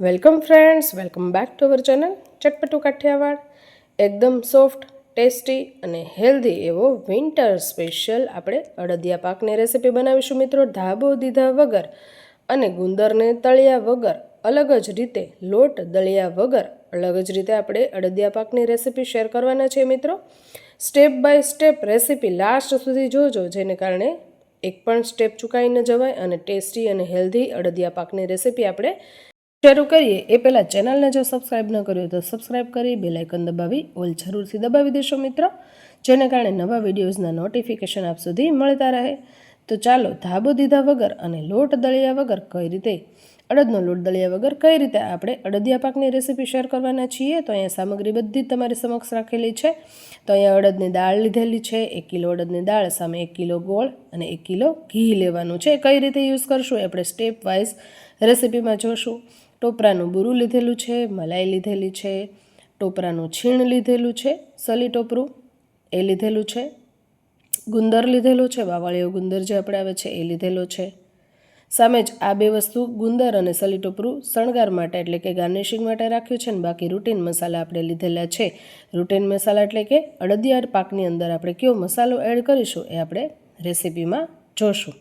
Welcome friends welcome back to our channel Chatpatu Kathiyawad એકદમ soft tasty અને healthy એવો winter special આપણે અડદિયા પાકની રેસીપી બનાવીશું મિત્રો ધાબો દીધા વગર અને ગુંદરને તળ્યા વગર અલગ જ રીતે લોટ દળ્યા વગર અલગ જ રીતે આપણે અડદિયા પાકની રેસીપી શેર કરવાના છે મિત્રો step by step recipe last સુધી જોજો જેને કારણે એક પણ સ્ટેપ ચૂકાઈ ન જવાય અને ટેસ્ટી અને હેલ્ધી અડદિયા પાકની રેસીપી આપણે શરૂ કરીએ એ પહેલાં ચેનલને જો સબસ્ક્રાઇબ ન કર્યું તો સબસ્ક્રાઇબ કરી બેલ આઇકન દબાવી, ઓલ જરૂરથી દબાવી દેશો મિત્રો, જેને કારણે નવા વિડીયોઝના નોટિફિકેશન આપ સુધી મળતા રહે. તો ચાલો ધાબો દીધા વગર અને લોટ દળ્યા વગર કઈ રીતે, અડદનો લોટ દળ્યા વગર કઈ રીતે આપણે અડદિયા પાકની રેસીપી શેર કરવાના છીએ? તો અહીંયા સામગ્રી બધી તમારી સમક્ષ રાખેલી છે. તો અહીંયા અડદની દાળ લીધેલી છે, એક કિલો અડદની દાળ, સામે એક કિલો ગોળ અને એક કિલો ઘી લેવાનું છે. કઈ રીતે યુઝ કરશું આપણે સ્ટેપ વાઇઝ રેસીપીમાં જોશું. ટોપરાનું બુરું લીધેલું છે, મલાઈ લીધેલી છે, ટોપરાનું છીણ લીધેલું છે, સલી ટોપરું એ લીધેલું છે, ગુંદર લીધેલો છે વાવાળીઓ ગુંદર જે આપણે આવે છે એ લીધેલો છે. સામે જ આ બે વસ્તુ, ગુંદર અને સલી ટોપરું શણગાર માટે એટલે કે ગાર્નિશિંગ માટે રાખ્યું છે ને બાકી રૂટીન મસાલા આપણે લીધેલા છે. રૂટીન મસાલા એટલે કે અડદિયાર પાકની અંદર આપણે કયો મસાલો એડ કરીશું એ આપણે રેસીપીમાં જોશું.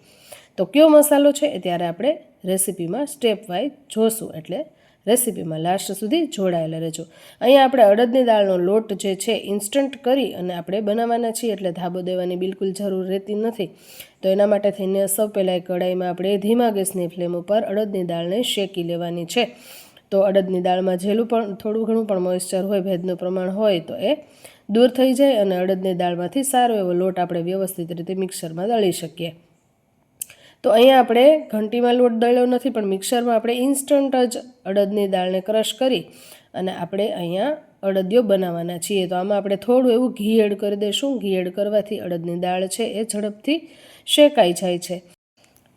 તો કયો મસાલો છે એ ત્યારે આપણે રેસીપીમાં સ્ટેપ વાઇઝ જોશું. એટલે રેસીપીમાં લાસ્ટ સુધી જોડાયેલા રહેજો. અહીંયા આપણે અડદની દાળનો લોટ જે છે ઇન્સ્ટન્ટ કરી અને આપણે બનાવવાના છીએ એટલે ધાબો દેવાની બિલકુલ જરૂર રહેતી નથી. તો એના માટે થઈને સૌ પહેલાં કઢાઈમાં આપણે ધીમા ગેસની ફ્લેમ ઉપર અડદની દાળને શેકી લેવાની છે. તો અડદની દાળમાં જેલું પણ થોડું ઘણું પણ મોઇસ્ચર હોય, ભેજનું પ્રમાણ હોય તો એ દૂર થઈ જાય અને અડદની દાળમાંથી સારો એવો લોટ આપણે વ્યવસ્થિત રીતે મિક્સરમાં દળી શકીએ. તો અહીંયા આપણે ઘંટીમાં લોટ દળ્યો નથી, પણ મિક્સરમાં આપણે ઇન્સ્ટન્ટ જ અડદની દાળને ક્રશ કરી અને આપણે અહીંયા અડદિયો બનાવવાના છીએ. તો આમાં આપણે થોડું એવું ઘી એડ કરી દઈશું. ઘી એડ કરવાથી અડદની દાળ છે એ ઝડપથી શેકાઈ જાય છે.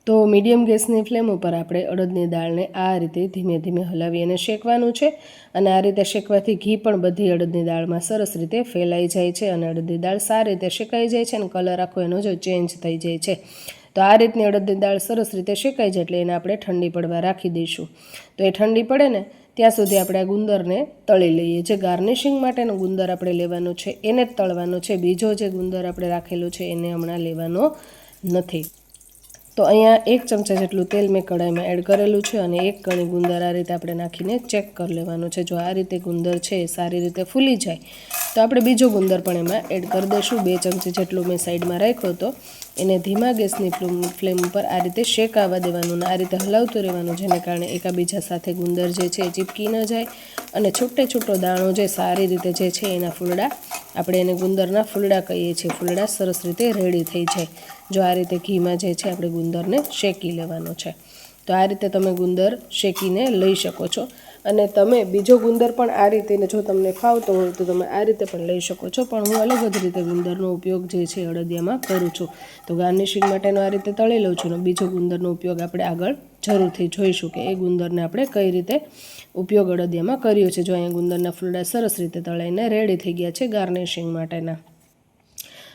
તો મીડિયમ ગેસની ફ્લેમ ઉપર આપણે અડદની દાળને આ રીતે ધીમે ધીમે હલાવી અને શેકવાનું છે. અને આ રીતે શેકવાથી ઘી પણ બધી અડદની દાળમાં સરસ રીતે ફેલાઈ જાય છે અને અડદની દાળ સારી રીતે શેકાઈ જાય છે અને કલર આખો એનો જો ચેન્જ થઈ જાય છે. તો આ રીતની અડદની દાળ સરસ રીતે શેકાઈ જાય એટલે એને આપણે ઠંડી પડવા રાખી દઈશું. તો એ ઠંડી પડે ને, ત્યાં સુધી આપણે આ ગુંદરને તળી લઈએ. જે ગાર્નિશિંગ માટેનો ગુંદર આપણે લેવાનો છે, એને જ તળવાનો છે. બીજો જે ગુંદર આપણે રાખેલો છે, એને હમણાં લેવાનો નથી. તો અહીંયા એક ચમચા જેટલું તેલ મેં કઢાઈમાં એડ કરેલું છે અને એક કણી ગુંદર આ રીતે આપણે નાખીને ચેક કરી લેવાનું છે. જો આ રીતે ગુંદર છે, એ સારી રીતે ફૂલી જાય, તો આપણે બીજો ગુંદર પણ એમાં એડ કરી દઈશું. બે ચમચી જેટલું મેં સાઈડમાં રાખ્યો હતો. એને ધીમા ગેસની ફ્લેમ ઉપર આ રીતે શેકાવા દેવાનું ને આ રીતે હલાવતું રહેવાનું, જેને કારણે એકાબીજા સાથે ગુંદર જે છે એ ચીપકી ન જાય અને છૂટે છૂટો દાણો જે સારી રીતે જે છે એના ફૂલડા, આપણે એને ગુંદરના ફૂલડા કહીએ છીએ. ફૂલડા સરસ રીતે રેડી થઈ જાય. જો આ રીતે ઘીમાં જે છે આપણે ગુંદરને શેકી લેવાનો છે. તો આ રીતે તમે ગુંદર શેકીને લઈ શકો છો. અને તમે બીજો ગુંદર પણ આ રીતે જો તમને ફાવતો હોય તો તમે આ રીતે પણ લઈ શકો છો. પણ હું અલગ જ રીતે ગુંદરનો ઉપયોગ જે છે અડદિયામાં કરું છું. તો ગાર્નિશિંગ માટેનો આ રીતે તળી લઉં છું અને બીજો ગુંદરનો ઉપયોગ આપણે આગળ જરૂરથી જોઈશું કે એ ગુંદરને આપણે કઈ રીતે ઉપયોગ અડદિયામાં કર્યો છે. જો અહીંયા ગુંદરના ફૂલડા સરસ રીતે તળાઈને રેડી થઈ ગયા છે ગાર્નિશિંગ માટેના.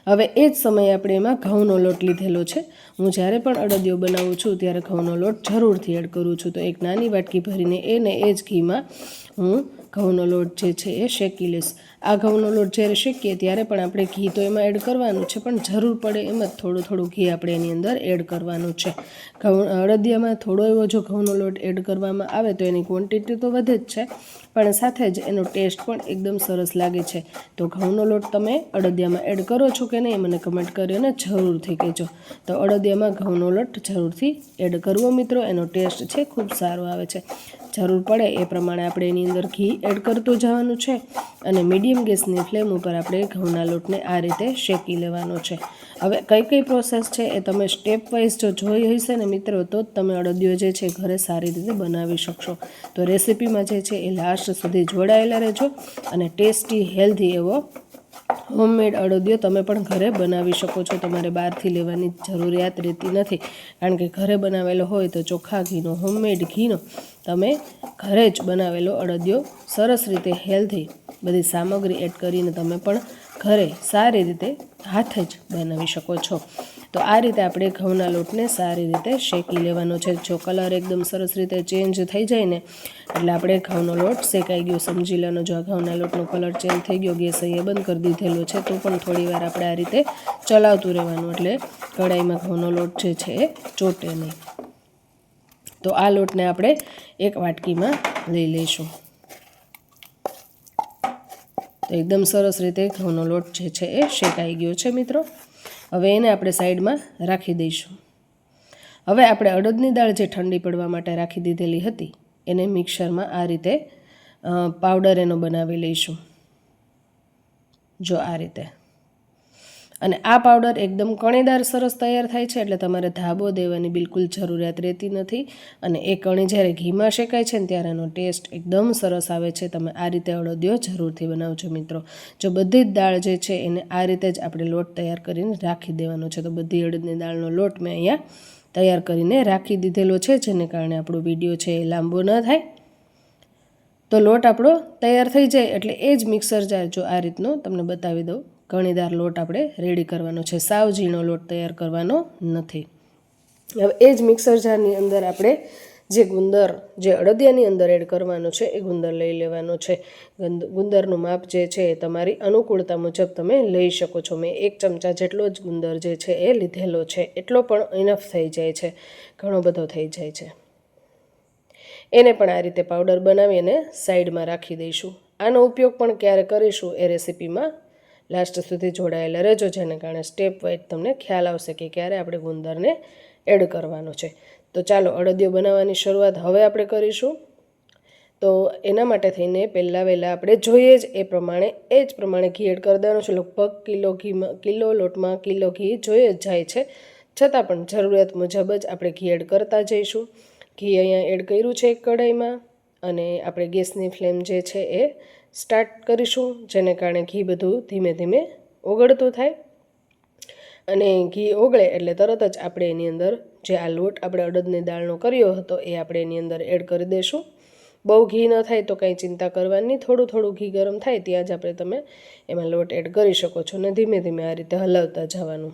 હવે એ જ સમયે આપણે એમાં ઘઉંનો લોટ લીધેલો છે. હું જ્યારે પણ અડદિયો બનાવું છું ત્યારે ઘઉંનો લોટ જરૂરથી એડ કરું છું. તો એક નાની વાટકી ભરીને એને એ જ ઘીમાં હું ઘઉંનો લોટ જે છે એ શેકી લઈશ. આ ઘઉંનો લોટ જ્યારે શેકીએ ત્યારે પણ આપણે ઘી તો એમાં એડ કરવાનું છે, પણ જરૂર પડે એમ જ થોડું થોડું ઘી આપણે એની અંદર એડ કરવાનું છે. ઘઉં અડદિયામાં થોડો એવો જો ઘઉંનો લોટ એડ કરવામાં આવે તો એની ક્વોન્ટિટી તો વધે જ છે. પણ સાથે જ એનો ટેસ્ટ પણ એકદમ સરસ લાગે છે. તો ઘઉંનો લોટ તમે અડદિયામાં એડ કરો છો કે નહીં મને કમેન્ટ કરીને જરૂરથી કહેજો. તો અડદિયામાં ઘઉંનો લોટ જરૂરથી એડ કરવો મિત્રો, એનો ટેસ્ટ છે, ખૂબ સારો આવે છે. જરૂર પડે એ પ્રમાણે આપણે એની અંદર ઘી એડ કરતું જવાનું છે અને મીડિયમ ગેસની ફ્લેમ ઉપર આપણે ઘઉંના લોટને આ રીતે શેકી લેવાનો છે. હવે કઈ કઈ પ્રોસેસ છે એ તમે સ્ટેપ વાઇઝ જો જોઈ હશે ને મિત્રો, તો જ તમે અડદિયો જે છે ઘરે સારી રીતે બનાવી શકશો. તો રેસીપીમાં જે છે એ લાસ્ટ સુધી જોડાયેલા રહેજો અને ટેસ્ટી, હેલ્ધી એવો હોમમેડ અડદિયો તમે પણ ઘરે બનાવી શકો છો. તમારે બહારથી લેવાની જરૂરિયાત રહેતી નથી. કારણ કે ઘરે બનાવેલો હોય તો ચોખ્ખા ઘીનો હોમમેડ ઘીનો, તમે ઘરે જ બનાવેલો અડદિયો સરસ રીતે હેલ્ધી બધી સામગ્રી એડ કરીને તમે પણ ઘરે સારી રીતે હાથે જ બનાવી શકો છો. તો આ રીતે આપણે ઘઉંના લોટને સારી રીતે શેકી લેવાનો છે. જો કલર એકદમ સરસ રીતે ચેન્જ થઈ જાય ને, એટલે આપણે ઘઉંનો લોટ શેકાઈ ગયો. સમજી લેવાનો, જો આ ઘઉંના લોટનો કલર ચેન્જ થઈ ગયો, ગેસ અહીંયા બંધ કરી દીધેલો છે, તો પણ થોડી વાર આપણે આ રીતે ચલાવતું રહેવાનું. એટલે કઢાઈમાં ઘઉંનો લોટ જે છે એ ચોટે નહીં. તો આ લોટને આપણે એક વાટકીમાં લઈ લઈશું. તો એકદમ સરસ રીતે ઘઉંનો લોટ જે છે એ શેકાઈ ગયો છે મિત્રો. હવે એને આપણે સાઈડમાં રાખી દઈશું. હવે આપણે અડદની દાળ જે ઠંડી પડવા માટે રાખી દીધેલી હતી, એને મિક્સરમાં આ રીતે પાવડર એનો બનાવી લઈશું. જો આ રીતે. અને આ પાવડર એકદમ કણીદાર સરસ તૈયાર થાય છે એટલે તમારે ધાબો દેવાની બિલકુલ જરૂરિયાત રહેતી નથી. અને એ કણી જ્યારે ઘીમાં શેકાય છે ને ત્યારે એનો ટેસ્ટ એકદમ સરસ આવે છે. તમે આ રીતે અડદિયો જરૂરથી બનાવજો મિત્રો. જો બધી જ દાળ જે છે એને આ રીતે જ આપણે લોટ તૈયાર કરીને રાખી દેવાનો છે. તો બધી અડદની દાળનો લોટ મેં અહીંયા તૈયાર કરીને રાખી દીધેલો છે, જેને કારણે આપણો વીડિયો છે એ લાંબો ન થાય. તો લોટ આપણો તૈયાર થઈ જાય એટલે એ જ મિક્સર જાર જો આ રીતનો તમને બતાવી દઉં. કણીદાર લોટ આપણે રેડી કરવાનો છે. સાવ ઝીણો લોટ તૈયાર કરવાનો નથી. હવે એ જ મિક્સર જારની અંદર આપણે જે ગુંદર, જે અડદિયાની અંદર એડ કરવાનો છે, એ ગુંદર લઈ લેવાનો છે. ગુંદરનું માપ જે છે એ તમારી અનુકૂળતા મુજબ તમે લઈ શકો છો. મેં એક ચમચા જેટલો જ ગુંદર જે છે એ લીધેલો છે. એટલો પણ ઇનફ થઈ જાય છે. ઘણો બધો થઈ જાય છે. એને પણ આ રીતે પાવડર બનાવી અને સાઈડમાં રાખી દઈશું. આનો ઉપયોગ પણ ક્યારે કરીશું એ રેસીપીમાં લાસ્ટ સુધી જોડાયેલા રહેજો, જેને કારણે સ્ટેપ વાઇઝ તમને ખ્યાલ આવશે કે ક્યારે આપણે ગુંદરને એડ કરવાનો છે. તો ચાલો અડદિયો બનાવવાની શરૂઆત હવે આપણે કરીશું. તો એના માટે થઈને પહેલાં વહેલાં આપણે જોઈએ જ એ પ્રમાણે, એ જ પ્રમાણે ઘી એડ કરી દેવાનું છે. લગભગ કિલો ઘીમાં કિલો લોટમાં કિલો ઘી જોઈએ જ જાય છે. છતાં પણ જરૂરિયાત મુજબ જ આપણે ઘી એડ કરતા જઈશું. ઘી અહીંયા એડ કર્યું છે એક કઢાઈમાં અને આપણે ગેસની ફ્લેમ જે છે એ સ્ટાર્ટ કરીશું, જેને કારણે ઘી બધું ધીમે ધીમે ઓગળતું થાય. અને ઘી ઓગળે એટલે તરત જ આપણે એની અંદર જે આ લોટ આપણે અડદની દાળનો કર્યો હતો, એ આપણે એની અંદર એડ કરી દઈશું બહુ ઘી ન થાય તો કાંઈ ચિંતા કરવાની, થોડું થોડું ઘી ગરમ થાય ત્યાં જ આપણે તમે એમાં લોટ એડ કરી શકો છો અને ધીમે ધીમે આ રીતે હલાવતા જવાનું.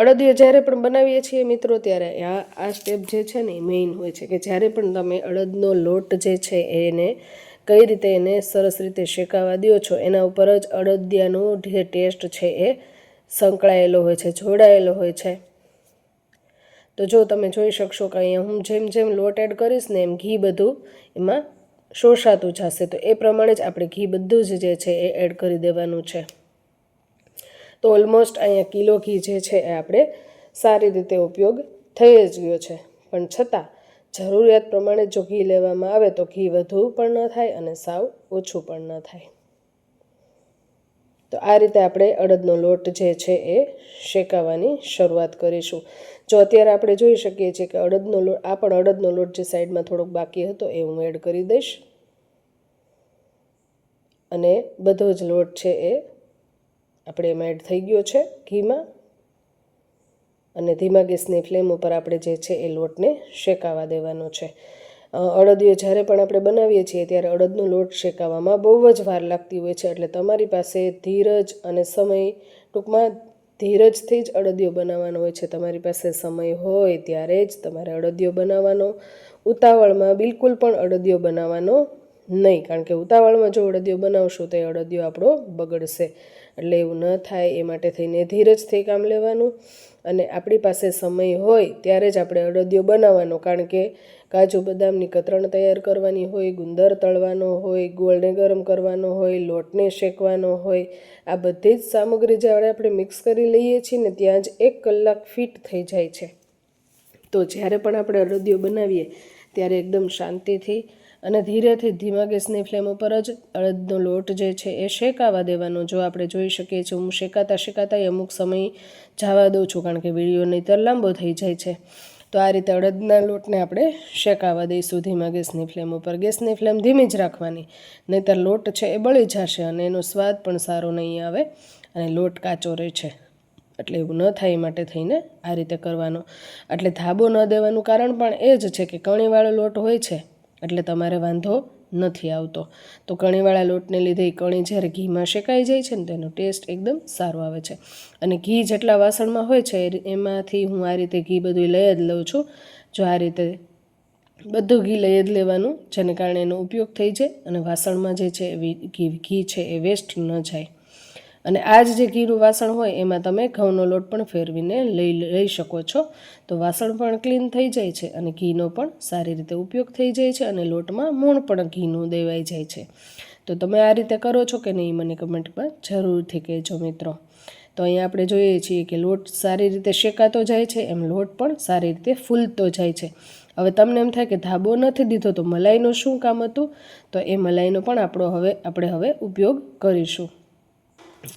અડદિયો જ્યારે પણ બનાવીએ છીએ મિત્રો, ત્યારે આ આ સ્ટેપ જે છે ને એ મેઇન હોય છે કે જ્યારે પણ તમે અડદનો લોટ જે છે એને કઈ રીતે એને સરસ રીતે શેકાવા દો છો? એના ઉપર જ અડદિયાનો જે ટેસ્ટ છે એ સંકળાયેલો હોય છે, જોડાયેલો હોય છે. તો જો તમે જોઈ શકશો કે અહીંયા હું જેમ જેમ લોટ એડ કરીશ ને એમ ઘી બધું એમાં શોષાતું જશે. તો એ પ્રમાણે જ આપણે ઘી બધું જ જે છે એ એડ કરી દેવાનું છે. તો ઓલમોસ્ટ અહીંયા કિલો ઘી જે છે એ આપણે સારી રીતે ઉપયોગ થઈ જ ગયો છે. પણ છતાં જરૂરિયાત પ્રમાણે જો ઘી લેવામાં આવે તો ઘી વધુ પણ ન થાય અને સાવ ઓછું પણ ન થાય. તો આ રીતે આપણે અડદનો લોટ જે છે એ શેકાવાની શરૂઆત કરીશું. જો અત્યારે આપણે જોઈ શકીએ છીએ કે અડદનો લોટ, આ પણ અડદનો લોટ જે સાઈડમાં થોડોક બાકી હતો એ હું એડ કરી દઈશ. અને બધો જ લોટ છે એ આપણે એમાં એડ થઈ ગયો છે ઘીમાં. અને ધીમા ગેસની ફ્લેમ ઉપર આપણે જે છે એ લોટને શેકાવા દેવાનો છે. અડદિયો જ્યારે પણ આપણે બનાવીએ છીએ ત્યારે અડદનો લોટ શેકાવામાં બહુ જ વાર લાગતી હોય છે એટલે તમારી પાસે ધીરજ અને સમય, ટૂંકમાં ધીરજથી જ અડદિયો બનાવવાનો હોય છે. તમારી પાસે સમય હોય ત્યારે જ તમારે અડદિયો બનાવવાનો. ઉતાવળમાં બિલકુલ પણ અડદિયો બનાવવાનો નહીં. કારણ કે ઉતાવળમાં જો અડદિયો બનાવશું તો એ અડદિયો આપણો બગડશે. એટલે એવું ન થાય, એ માટે થઈને ધીરજથી કામ લેવાનું. અને આપણી પાસે સમય હોય ત્યારે જ આપણે અડદિયો બનાવવાનો, કારણ કે કાજુ બદામની કતરણ તૈયાર કરવાની હોય, ગુંદર તળવાનો હોય, ગોળને ગરમ કરવાનો હોય, લોટને શેકવાનો હોય, આ બધી જ સામગ્રી જ્યારે આપણે મિક્સ કરી લઈએ છીએ ને, ત્યાં જ એક કલાક ફિટ થઈ જાય છે. તો જ્યારે પણ આપણે અડદિયો બનાવીએ, ત્યારે એકદમ શાંતિથી અને ધીરેથી ધીમા ગેસની ફ્લેમ ઉપર જ અડદનો લોટ જે છે એ શેકાવા દેવાનો. જો આપણે જોઈ શકીએ છીએ હું શેકાતા શેકાતા અમુક સમય જવા દઉં છું કારણ કે વીડિયો નહીંતર લાંબો થઈ જાય છે. તો આ રીતે અડદના લોટને આપણે શેકાવા દઈશું ધીમા ગેસની ફ્લેમ ઉપર. ગેસની ફ્લેમ ધીમી જ રાખવાની, નહીંતર લોટ છે એ બળી જશે અને એનો સ્વાદ પણ સારો નહીં આવે અને લોટ કાચો રહે છે. એટલે એવું ન થાય એ માટે થઈને આ રીતે કરવાનો. એટલે ધાબો ન દેવાનું કારણ પણ એ જ છે કે કણીવાળો લોટ હોય છે એટલે તમારે વાંધો નથી આવતો. તો કણીવાળા લોટને લીધે કણી જ્યારે ઘીમાં શેકાઈ જાય છે ને તેનો ટેસ્ટ એકદમ સારો આવે છે. અને ઘી જેટલા વાસણમાં હોય છે એમાંથી હું આ રીતે ઘી બધું લઈ જ લઉં છું. જો આ રીતે બધું ઘી લઈ જ લેવાનું, જેને કારણે એનો ઉપયોગ થઈ જાય અને વાસણમાં જે છે એ ઘી છે એ વેસ્ટ ન જાય. અને આ જ જે ઘીનું વાસણ હોય, એમાં તમે ઘઉંનો લોટ પણ ફેરવીને લઈ લઈ શકો છો. તો વાસણ પણ ક્લીન થઈ જાય છે અને ઘીનો પણ સારી રીતે ઉપયોગ થઈ જાય છે અને લોટમાં મૂણ પણ ઘીનું દેવાઈ જાય છે. તો તમે આ રીતે કરો છો કે નહીં, મને કમેન્ટમાં જરૂરથી કહેજો મિત્રો. તો અહીંયા આપણે જોઈએ છીએ કે લોટ સારી રીતે શેકાતો જાય છે, એમ લોટ પણ સારી રીતે ફૂલતો જાય છે. હવે તમને એમ થાય કે ધાબો નથી દીધો, તો મલાઈનું શું કામ હતું? તો એ મલાઈનો પણ આપણો હવે, આપણે હવે ઉપયોગ કરીશું.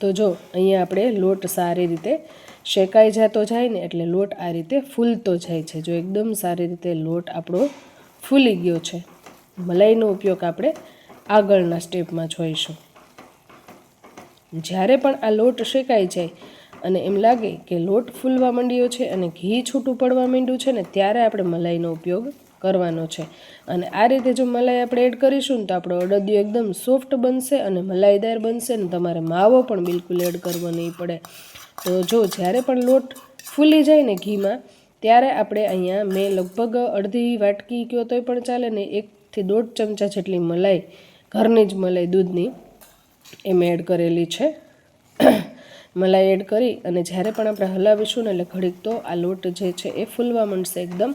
તો જો, અહીંયા આપણે લોટ સારી રીતે શેકાઈ જતો જાય ને એટલે લોટ આ રીતે ફૂલતો જાય છે. જો એકદમ સારી રીતે લોટ આપણો ફૂલી ગયો છે. મલાઈનો ઉપયોગ આપણે આગળના સ્ટેપમાં જોઈશું. જ્યારે પણ આ લોટ શેકાઈ જાય અને એમ લાગે કે લોટ ફૂલવા માંડ્યો છે અને ઘી છૂટું પડવા માંડ્યું છે ને, ત્યારે આપણે મલાઈનો ઉપયોગ કરવાનો છે. અને આ રીતે જો મલાઈ આપણે એડ કરીશું ને તો આપણો અડદિયો એકદમ સોફ્ટ બનશે અને મલાઈદાર બનશે ને તમારે માવો પણ બિલકુલ એડ કરવો નહીં પડે. તો જો જ્યારે પણ લોટ ફૂલી જાય ને ઘીમાં, ત્યારે આપણે અહીંયા મેં લગભગ અડધી વાટકી કયો તોય પણ ચાલે ને એકથી દોઢ ચમચા જેટલી મલાઈ, ઘરની જ મલાઈ દૂધની, એ મેં એડ કરેલી છે. મલાઈ એડ કરી અને જ્યારે પણ આપણે હલાવીશું ને એટલે ઘડીક તો આ લોટ જે છે એ ફૂલવા માંડશે એકદમ.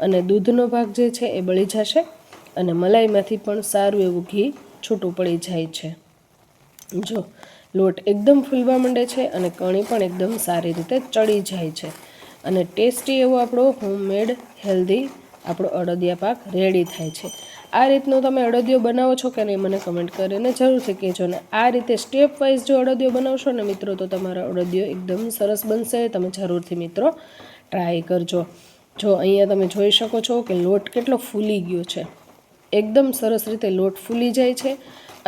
અને દૂધનો ભાગ જે છે એ બળી જશે અને મલાઈમાંથી પણ સારું એવું ઘી છૂટું પડી જાય છે. જો, લોટ એકદમ ફૂલવા માંડે છે અને કણી પણ એકદમ સારી રીતે ચડી જાય છે. અને ટેસ્ટી એવો આપણો હોમમેડ હેલ્ધી આપણો અડદિયા પાક રેડી થાય છે. આ રીતનો તમે અડદિયો બનાવો છો કે નહીં મને કમેન્ટ કરીને જરૂરથી કહેજો. ને આ રીતે સ્ટેપ વાઇઝ જો અડદિયો બનાવશો ને મિત્રો, તો તમારો અડદિયો એકદમ સરસ બનશે. તમે જરૂરથી મિત્રો ટ્રાય કરજો. જો અહીંયા તમે જોઈ શકો છો કે લોટ કેટલો ફૂલી ગયો છે. એકદમ સરસ રીતે લોટ ફૂલી જાય છે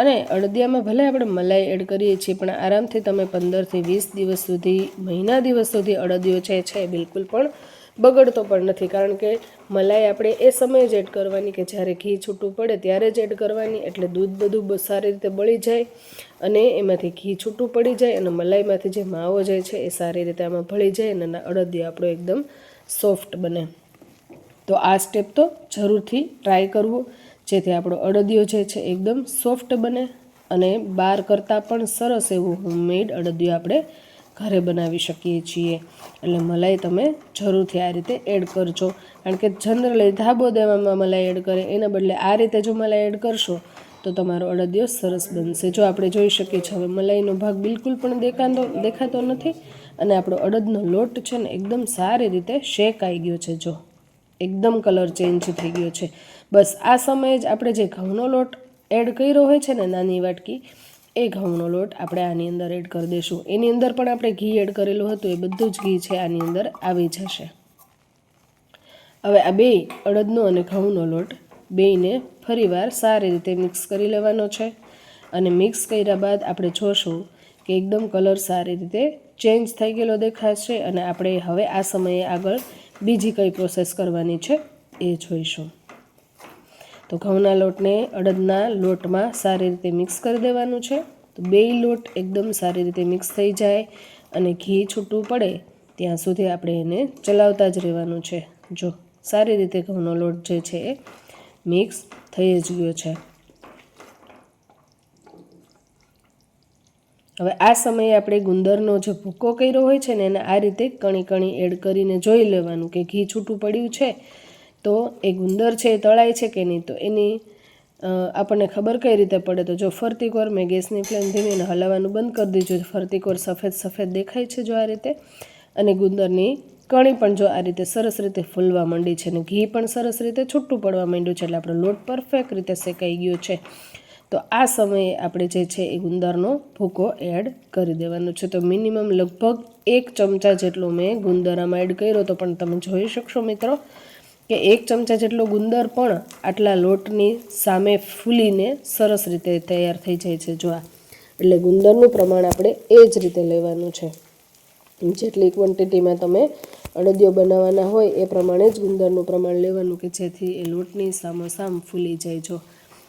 અને અડદિયામાં ભલે આપણે મલાઈ એડ કરીએ છીએ, પણ આરામથી તમે પંદરથી વીસ દિવસ સુધી, મહિના દિવસ સુધી અડદિયો છે છે બિલકુલ પણ બગડતો પણ નથી. કારણ કે મલાઈ આપણે એ સમયે જ એડ કરવાની કે જ્યારે ઘી છૂટું પડે ત્યારે જ એડ કરવાની, એટલે દૂધ બધું સારી રીતે બળી જાય અને એમાંથી ઘી છૂટું પડી જાય અને મલાઈમાંથી જે માવો જાય છે એ સારી રીતે આમાં ભળી જાય અને અડદિયો આપણો એકદમ સોફ્ટ બને. તો આ સ્ટેપ તો જરૂરથી ટ્રાય કરવો. જેથી આપણો અડદિયો જે છે એકદમ સોફ્ટ બને અને બહાર કરતાં પણ સરસ એવું હોમમેડ અડદિયો આપણે ઘરે બનાવી શકીએ છીએ. એટલે મલાઈ તમે જરૂરથી આ રીતે એડ કરજો. કારણ કે જનરલી ધાબો દેવામાં મલાઈ એડ કરે, એના બદલે આ રીતે જો મલાઈ એડ કરશો, તો તમારો અડદિયો સરસ બનશે. જો આપણે જોઈ શકીએ છીએ, હવે મલાઈનો ભાગ બિલકુલ પણ દેખાતો દેખાતો નથી અને આપણો અડદનો લોટ છે ને એકદમ સારી રીતે શેક આવી ગયો છે જો. એકદમ કલર ચેન્જ થઈ ગયો છે. બસ આ સમયે જ આપણે જે ઘઉંનો લોટ એડ કર્યો હોય છે ને નાની વાટકી, એ ઘઉંનો લોટ આપણે આની અંદર એડ કરી દઈશું. એની અંદર પણ આપણે ઘી એડ કરેલું હતું, એ બધું જ ઘી છે, આની અંદર આવી જશે. હવે આ બે અડદનો અને ઘઉંનો લોટ બેયને ફરીવાર સારી રીતે મિક્સ કરી લેવાનો છે. અને મિક્સ કર્યા બાદ આપણે જોશું કે એકદમ કલર સારી રીતે ચેન્જ થઈ ગયેલો દેખાશે અને આપણે હવે આ સમયે આગળ બીજી કઈ પ્રોસેસ કરવાની છે એ જોઈશું. તો ઘઉંના લોટને અડદના લોટમાં સારી રીતે મિક્સ કરી દેવાનું છે. તો બેય લોટ એકદમ સારી રીતે મિક્સ થઈ જાય અને ઘી છૂટું પડે ત્યાં સુધી આપણે એને ચલાવતા જ રહેવાનું છે. જો સારી રીતે ઘઉંનો લોટ જે છે એ મિક્સ થઈ જ ગયો છે. હવે આ સમયે આપણે ગુંદરનો જે ભૂકો કર્યો હોય છે ને એને આ રીતે કણી કણી એડ કરીને જોઈ લેવાનું કે ઘી છૂટું પડ્યું છે તો એ ગુંદર છે એ તળાય છે કે નહીં? તો એની આપણને ખબર કઈ રીતે પડે? તો જો ફરતી કોર મેં ગેસની ફ્લેમ ધીમી અને હલાવવાનું બંધ કરી દીધું ફરતી કોર સફેદ સફેદ દેખાય છે જો આ રીતે. અને ગુંદરની કણી પણ જો આ રીતે સરસ રીતે ફૂલવા માંડી છે અને ઘી પણ સરસ રીતે છૂટું પડવા માંડ્યું છે એટલે આપણો લોટ પરફેક્ટ રીતે શેકાઈ ગયો છે. તો આ સમયે આપણે જે છે એ ગુંદરનો ભૂકો એડ કરી દેવાનો છે. તો મિનિમમ લગભગ એક ચમચા જેટલો મેં ગુંદર આમાં એડ કર્યો તો પણ તમે જોઈ શકશો મિત્રો કે એક ચમચા જેટલો ગુંદર પણ આટલા લોટની સામે ફૂલીને સરસ રીતે તૈયાર થઈ જાય છે. જો આ એટલે ગુંદરનું પ્રમાણ આપણે એ જ રીતે લેવાનું છે. જેટલી ક્વોન્ટિટીમાં તમે અડદિયો બનાવવાના હોય એ પ્રમાણે જ ગુંદરનું પ્રમાણ લેવાનું કે જેથી એ લોટની સામોસામ ફૂલી જાય જો.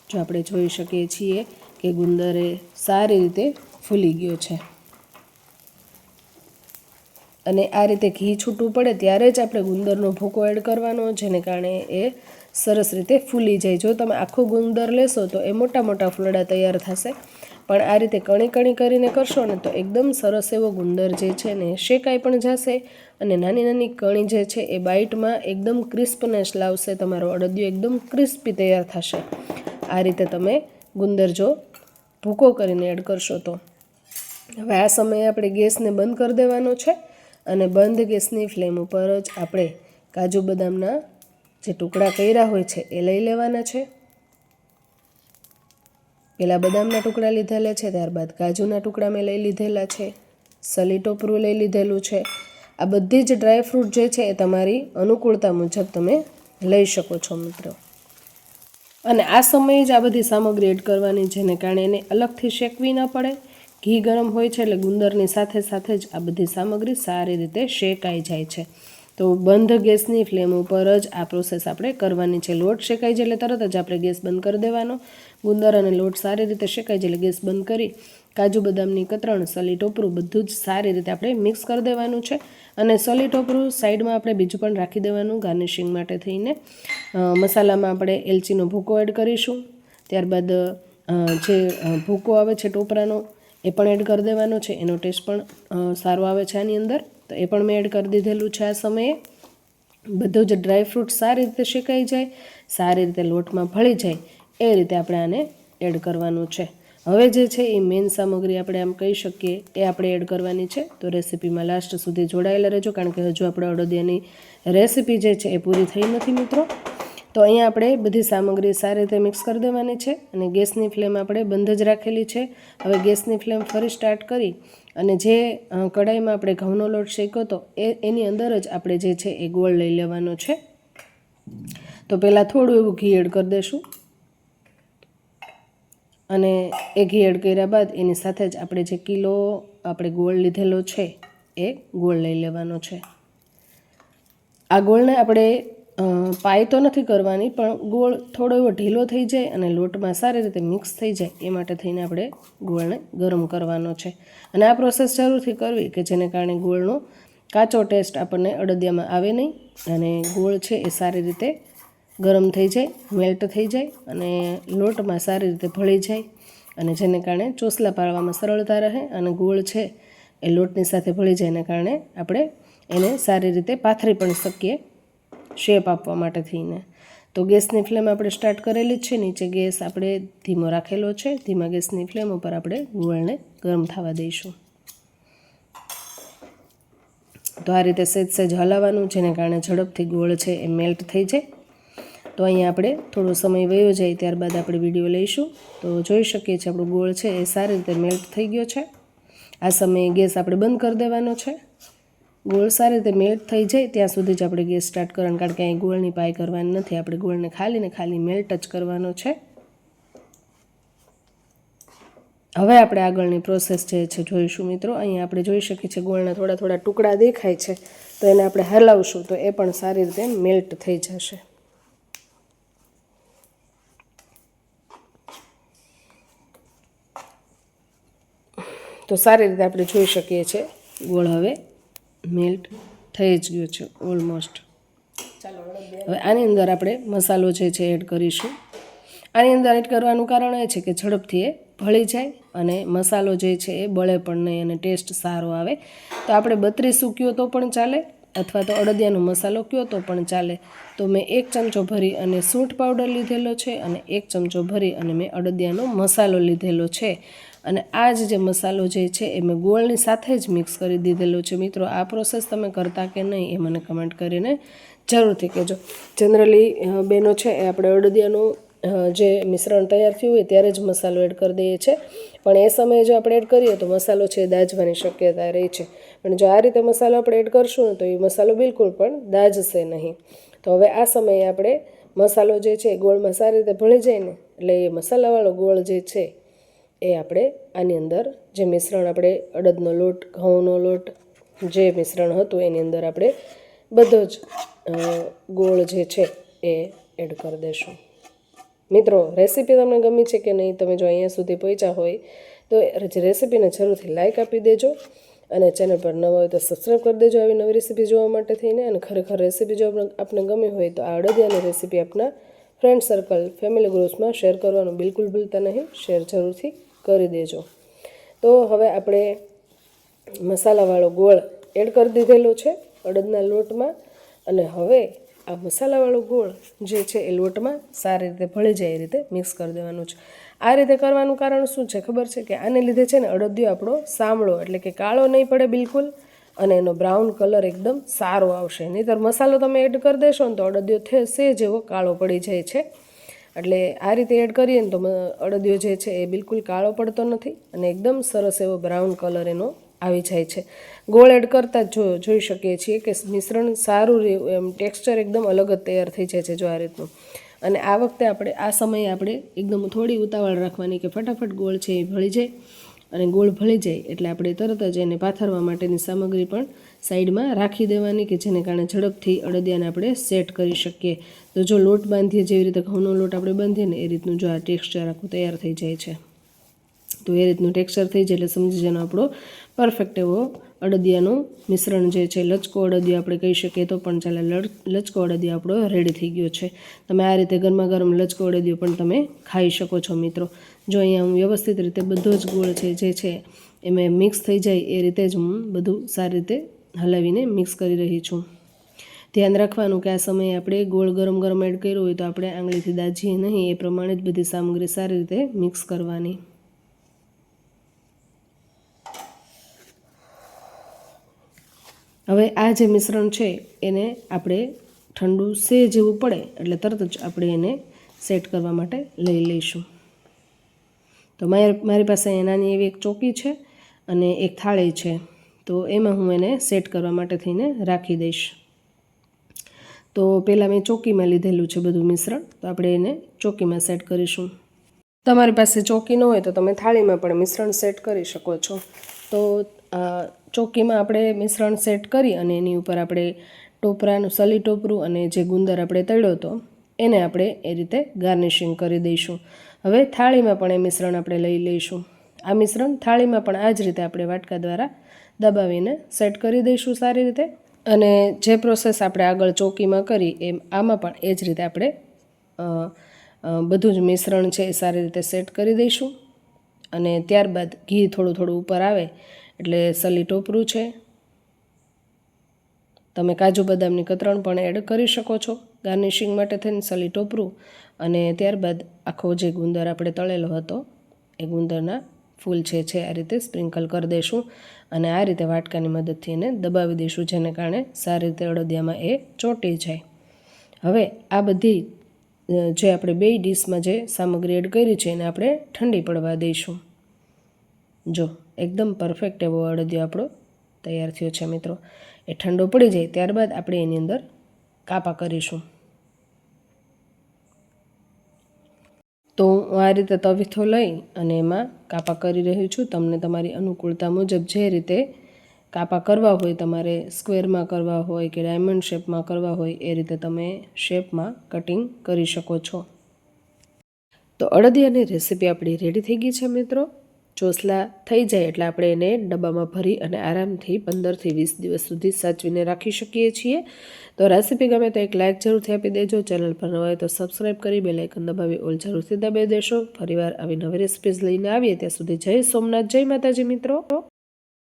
જો આપણે જોઈ શકીએ છીએ કે ગુંદર એ સારી રીતે ફૂલી ગયો છે. અને આ રીતે ઘી છૂટું પડે ત્યારે જ આપણે ગુંદરનો ભૂકો એડ કરવાનો, જેને કારણે એ સરસ રીતે ફૂલી જાય. જો તમે આખો ગુંદર લેશો તો એ મોટા મોટા ફૂલડા તૈયાર થશે. પણ આ રીતે કણી કણી કરીને કરશો ને તો એકદમ સરસ એવો ગુંદર જે છે ને શેકાઈ પણ જશે અને નાની નાની કણી જે છે એ બાઇટમાં એકદમ ક્રિસ્પનેસ લાવશે, તમારો અડદિયો એકદમ ક્રિસ્પી તૈયાર થશે. આ રીતે તમે ગુંદર જો ભૂકો કરીને એડ કરશો તો. હવે આ સમયે આપણે ગેસને બંધ કરી દેવાનો છે અને બંધ ગેસની ફ્લેમ ઉપર જ આપણે કાજુ બદામના જે ટુકડા કર્યા હોય છે એ લઈ લેવાના છે. પહેલાં બદામના ટુકડા લીધેલા છે, ત્યારબાદ કાજુના ટુકડા મેં લઈ લીધેલા છે, સલી ટોપરું લઈ લીધેલું છે. આ બધી જ ડ્રાયફ્રૂટ જે છે એ તમારી અનુકૂળતા મુજબ તમે લઈ શકો છો મિત્રો. અને આ સમયે જ આ બધી સામગ્રી એડ કરવાની, જેને કારણે એને અલગથી શેકવી ન પડે. ઘી ગરમ હોય છે એટલે ગુંદરની સાથે સાથે જ આ બધી સામગ્રી સારી રીતે શેકાઈ જાય છે. તો બંધ ગેસની ફ્લેમ ઉપર જ આ પ્રોસેસ આપણે કરવાની છે. લોટ શેકાઈ જાય એટલે તરત જ આપણે ગેસ બંધ કરી દેવાનો. ગુંદર અને લોટ સારી રીતે શેકાઈ જાય એટલે ગેસ બંધ કરી કાજુ બદામની કતરણ, સલી ટોપરું બધું જ સારી રીતે આપણે મિક્સ કરી દેવાનું છે. અને સલી ટોપરું સાઈડમાં આપણે બીજું પણ રાખી દેવાનું ગાર્નિશિંગ માટે થઈને. મસાલામાં આપણે એલચીનો ભૂકો એડ કરીશું. ત્યારબાદ જે ભૂકો આવે છે ટોપરાનો, એ પણ એડ કરી દેવાનો છે. એનો ટેસ્ટ પણ સારો આવે છે આની અંદર. તો એ પણ મેં એડ કરી દીધેલું છે આ સમયે. બધું જ ડ્રાય ફ્રૂટ સારી રીતે શેકાઈ જાય, સારી રીતે લોટમાં ભળી જાય, એ રીતે આપણે આને એડ કરવાનું છે. હવે જે છે એ મેઇન સામગ્રી આપણે આમ કહી શકીએ, એ આપણે એડ કરવાની છે. તો રેસીપીમાં લાસ્ટ સુધી જોડાયેલા રહેજો, કારણ કે હજુ આપણે અડદિયાની રેસીપી જે છે એ પૂરી થઈ નથી મિત્રો. તો અહીંયા આપણે બધી સામગ્રી સારી રીતે મિક્સ કરી દેવાની છે અને ગેસની ફ્લેમ આપણે બંધ જ રાખેલી છે. હવે ગેસની ફ્લેમ ફરી સ્ટાર્ટ કરી અને જે કઢાઈમાં આપણે ઘઉંનો લોટ શેક્યો હતો એ, એની અંદર જ આપણે જે છે એ ગોળ લઈ લેવાનો છે. તો પહેલાં થોડું એવું ઘી એડ કરી દઈશું અને એ ઘી એડ કર્યા બાદ એની સાથે જ આપણે જે કિલો આપણે ગોળ લીધેલો છે, એ ગોળ લઈ લેવાનો છે. આ ગોળને આપણે પાય તો નથી કરવાની, પણ ગોળ થોડો એવો ઢીલો થઈ જાય અને લોટમાં સારી રીતે મિક્સ થઈ જાય, એ માટે થઈને આપણે ગોળને ગરમ કરવાનો છે. અને આ પ્રોસેસ જરૂરથી કરવી કે જેને કારણે ગોળનો કાચો ટેસ્ટ આપણને અડદિયામાં આવે નહીં, અને ગોળ છે એ સારી રીતે ગરમ થઈ જાય મેલ્ટ થઈ જાય અને લોટમાં સારી રીતે ભળી જાય અને જેને કારણે ચોસલા પાડવામાં સરળતા રહે અને ગોળ છે એ લોટની સાથે ભળી જાય એના કારણે આપણે એને સારી રીતે પાથરી પણ શકીએ શેપ આપવા માટે થઈને. તો ગેસની ફ્લેમ આપણે સ્ટાર્ટ કરેલી જ છે, નીચે ગેસ આપણે ધીમો રાખેલો છે, ધીમા ગેસની ફ્લેમ ઉપર આપણે ગોળને ગરમ થવા દઈશું. તો આ રીતે સહેજ સહેજ હલાવવાનું, જેને કારણે ઝડપથી ગોળ છે એ મેલ્ટ થઈ જાય. તો અહીંયા આપણે થોડો સમય વયો જાય ત્યારબાદ આપણે વીડિયો લઈશું. તો જોઈ શકીએ છીએ આપણો ગોળ છે એ સારી રીતે મેલ્ટ થઈ ગયો છે. આ સમયે ગેસ આપણે બંધ કરી દેવાનો છે. ગોળ સારી રીતે મેલ્ટ થઈ જાય ત્યાં સુધી જ આપણે ગેસ સ્ટાર્ટ કરવાનું, કારણ કે અહીં ગોળની પાય કરવાની નથી. આપણે ગોળને ખાલી ને ખાલી મેલ્ટ જ કરવાનો છે. હવે આપણે આગળની પ્રોસેસ જે છે જોઈશું મિત્રો. અહીંયા આપણે જોઈ શકીએ છીએ ગોળના થોડા થોડા ટુકડા દેખાય છે. તો એને આપણે હલાવશું તો એ પણ સારી રીતે મેલ્ટ થઈ જશે. તો સારી રીતે આપણે જોઈ શકીએ છીએ. ગોળ હવે મેલ્ટ થઈ જ ગયો છે ઓલમોસ્ટ હવે આની અંદર આપણે મસાલો જે છે એડ કરીશું. આની અંદર એડ કરવાનું કારણ એ છે કે ઝડપથી એ ભળી જાય અને મસાલો જે છે એ બળે પણ નહીં અને ટેસ્ટ સારો આવે. તો આપણે બત્રીસ સૂક્યો તો પણ ચાલે અથવા તો અડદિયાનો મસાલો કયો તો પણ ચાલે. તો મેં એક ચમચો ભરી અને સૂંઠ પાવડર લીધેલો છે અને એક ચમચો ભરી અને મેં અડદિયાનો મસાલો લીધેલો છે. અને આ જ જે મસાલો જે છે એ મેં ગોળની સાથે જ મિક્સ કરી દીધેલો છે. મિત્રો, આ પ્રોસેસ તમે કરતા કે નહીં એ મને કમેન્ટ કરીને જરૂરથી કહેજો. જનરલી બેનો છે એ આપણે અડદિયાનું જે મિશ્રણ તૈયાર થયું હોય ત્યારે જ મસાલો એડ કરી દઈએ છીએ. પણ એ સમયે જો આપણે એડ કરીએ તો મસાલો છે એ દાજવાની શક્યતા રહે છે. પણ જો આ રીતે મસાલો આપણે એડ કરશું ને તો એ મસાલો બિલકુલ પણ દાજશે નહીં. તો હવે આ સમયે આપણે મસાલો જે છે ગોળમાં સારી રીતે ભળી જાય ને, એટલે એ મસાલાવાળો ગોળ જે છે એ આપણે આની અંદર જે મિશ્રણ આપણે અડદનો લોટ, ઘઉંનો લોટ જે મિશ્રણ હતું એની અંદર આપણે બધો જ ગોળ જે છે એ એડ કરી દેશું. મિત્રો રેસીપી તમને ગમી છે કે નહીં, તમે જો અહીંયા સુધી પહોંચ્યા હોય, તો રેસીપીને જરૂરથી લાઇક આપી દેજો અને ચેનલ પર નવા હોય તો સબસ્ક્રાઈબ કરી દેજો આવી નવી રેસીપી જોવા માટે થઈને અને ખરેખર રેસીપી જો આપને ગમી હોય તો આ અડદિયાની રેસીપી આપના ફ્રેન્ડ સર્કલ ફેમિલી ગ્રુપ્સમાં શેર કરવાનું બિલકુલ ભૂલતા નહીં. શેર જરૂરથી કરી દેજો. તો હવે આપણે મસાલાવાળો ગોળ એડ કરી દીધેલો છે અડદના લોટમાં. અને હવે આ મસાલાવાળો ગોળ જે છે એ લોટમાં સારી રીતે ભળી જાય એ રીતે મિક્સ કરી દેવાનું છે. આ રીતે કરવાનું કારણ શું છે ખબર છે કે આને લીધે છે ને અડદિયો આપણો સાંભળો, એટલે કે કાળો નહીં પડે બિલકુલ અને એનો બ્રાઉન કલર એકદમ સારો આવશે. નહીંતર મસાલો તમે એડ કરી દેશો ને તો અડદિયો થશે જેવો કાળો પડી જાય છે. એટલે આ રીતે એડ કરીએ ને તો અડદિયો જે છે એ બિલકુલ કાળો પડતો નથી અને એકદમ સરસ એવો બ્રાઉન કલર એનો આવી જાય છે. ગોળ એડ કરતાં જ જોઈ શકીએ છીએ કે મિશ્રણ સારું એમ ટેક્સચર એકદમ અલગ જ તૈયાર થઈ જાય છે જો આ રીતનું. અને આ વખતે આપણે, આ સમયે આપણે એકદમ થોડી ઉતાવળ રાખવાની કે ફટાફટ ગોળ છે એ ભળી જાય. અને ગોળ ભળી જાય એટલે આપણે તરત જ એને પાથરવા માટેની સામગ્રી પણ સાઈડમાં રાખી દેવાની કે જેને કારણે ઝડપથી અડદિયાને આપણે સેટ કરી શકીએ. તો જો લોટ બાંધીએ, જેવી રીતે ઘઉંનો લોટ આપણે બાંધીએ ને, એ રીતનું જો આ ટેક્સચર આખું તૈયાર થઈ જાય છે. તો એ રીતનું ટેક્સચર થઈ જાય એટલે સમજી જવાનો આપણો પરફેક્ટ એવો અડદિયાનું મિશ્રણ જે છે, લચકો અડદિયો આપણે કહી શકીએ તો પણ ચાલે લચકો અડદિયો આપણો રેડી થઈ ગયો છે. તમે આ રીતે ગરમા ગરમ લચકો અડદિયો પણ તમે ખાઈ શકો છો મિત્રો. જો અહીંયા હું વ્યવસ્થિત રીતે બધો જ ગોળ છે, જે છે એમાં મિક્સ થઈ જાય એ રીતે જ હું બધું સારી રીતે હલાવીને મિક્સ કરી રહી છું. ધ્યાન રાખવાનું કે આ સમયે આપણે ગોળ ગરમ ગરમ એડ કર્યો હોય તો આપણે આંગળીથી દાજીએ નહીં, એ પ્રમાણે જ બધી સામગ્રી સારી રીતે મિક્સ કરવાની. હવે આ જે મિશ્રણ છે એને આપણે ઠંડુ સે જેવું પડે એટલે તરત જ આપણે એને સેટ કરવા માટે લઈ લઈશું. તો મારી પાસે એનાની એવી એક ચોકી છે અને એક થાળી છે. તો એમાં હું એને સેટ કરવા માટે થઈને રાખી દઈશ. તો પહેલાં મેં ચોકીમાં લીધેલું છે બધું મિશ્રણ. તો આપણે એને ચોકીમાં સેટ કરીશું. તમારી પાસે ચોકી ન હોય તો તમે થાળીમાં પણ મિશ્રણ સેટ કરી શકો છો. તો ચોકીમાં આપણે મિશ્રણ સેટ કરી અને એની ઉપર આપણે ટોપરાનું સલી ટોપરું અને જે ગુંદર આપણે તળ્યો હતો, એને આપણે એ રીતે ગાર્નિશિંગ કરી દઈશું. હવે થાળીમાં પણ એ મિશ્રણ આપણે લઈ લઈશું. આ મિશ્રણ થાળીમાં પણ આ જ રીતે આપણે વાટકા દ્વારા દબાવીને સેટ કરી દઈશું સારી રીતે. અને જે પ્રોસેસ આપણે આગળ ચોકીમાં કરી, એમ આમાં પણ એ જ રીતે આપણે બધું જ મિશ્રણ છે એ સારી રીતે સેટ કરી દઈશું. અને ત્યારબાદ ઘી થોડું થોડું ઉપર આવે, એટલે સલી ટોપરું છે. તમે કાજુ બદામની કતરણ પણ એડ કરી શકો છો. ગાર્નિશિંગ માટે થઈને સલી ટોપરું અને ત્યારબાદ આખો જે ગુંદર આપણે તળેલો હતો, એ ગુંદરના ફૂલ છે છે આ રીતે સ્પ્રિંકલ કરી દઈશું અને આ રીતે વાટકાની મદદથી એને દબાવી દઈશું જેને કારણે સારી રીતે અડદિયામાં એ ચોંટી જાય. હવે આ બધી જે આપણે બે ડીશમાં જે સામગ્રી એડ કરી છે, એને આપણે ઠંડી પડવા દઈશું. જો, એકદમ પરફેક્ટ એવો અડદિયો આપણો તૈયાર થયો છે, મિત્રો. એ ઠંડો પડી જાય, ત્યારબાદ આપણે એની અંદર કાપા કરીશું. તો હું આ રીતે તવીથો લઈ અને એમાં કાપા કરી રહી છું. તમને તમારી અનુકૂળતા મુજબ જે રીતે કાપા કરવા હોય, તમારે સ્ક્વેરમાં કરવા હોય કે ડાયમંડ શેપમાં કરવા હોય, એ રીતે તમે શેપમાં કટિંગ કરી શકો છો. તો અડદિયાની રેસીપી આપણી રેડી થઈ ગઈ છે મિત્રો. ચોસલા થઈ જાય એટલે આપણે એને ડબ્બામાં ભરી અને આરામથી પંદરથી વીસ દિવસ સુધી સાચવીને રાખી શકીએ છીએ. તો રેસીપી ગમે તો એક લાઇક જરૂરથી આપી દેજો. ચેનલ પર નવા હોય તો સબસ્ક્રાઈબ કરી બેલાઇકન દબાવી ઓલ જરૂરથી દબાવી દેશો. ફરીવાર આવી નવી રેસીપીઝ લઈને આવીએ ત્યાં સુધી જય સોમનાથ. જય માતાજી મિત્રો.